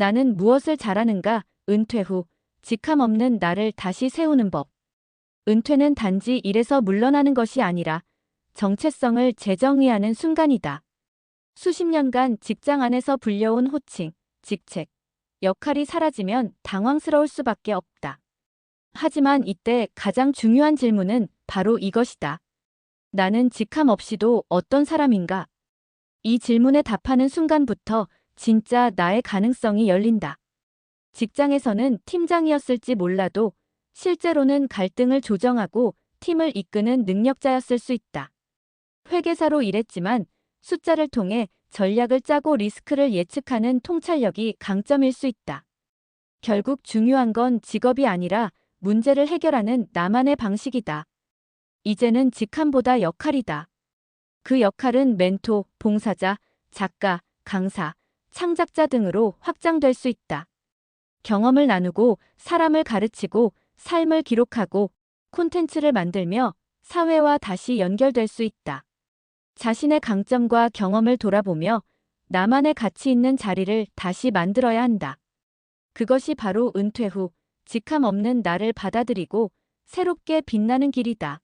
나는 무엇을 잘하는가? 은퇴 후 직함 없는 나를 다시 세우는 법. 은퇴는 단지 일에서 물러나는 것이 아니라 정체성을 재정의하는 순간이다. 수십 년간 직장 안에서 불려온 호칭, 직책, 역할이 사라지면 당황스러울 수밖에 없다. 하지만 이때 가장 중요한 질문은 바로 이것이다. 나는 직함 없이도 어떤 사람인가? 이 질문에 답하는 순간부터 진짜 나의 가능성이 열린다. 직장에서는 팀장이었을지 몰라도 실제로는 갈등을 조정하고 팀을 이끄는 능력자였을 수 있다. 회계사로 일했지만 숫자를 통해 전략을 짜고 리스크를 예측하는 통찰력이 강점일 수 있다. 결국 중요한 건 직업이 아니라 문제를 해결하는 나만의 방식이다. 이제는 직함보다 역할이다. 그 역할은 멘토, 봉사자, 작가, 강사, 창작자 등으로 확장될 수 있다. 경험을 나누고 사람을 가르치고 삶을 기록하고 콘텐츠를 만들며 사회와 다시 연결될 수 있다. 자신의 강점과 경험을 돌아보며 나만의 가치 있는 자리를 다시 만들어야 한다. 그것이 바로 은퇴 후 직함 없는 나를 받아들이고 새롭게 빛나는 길이다.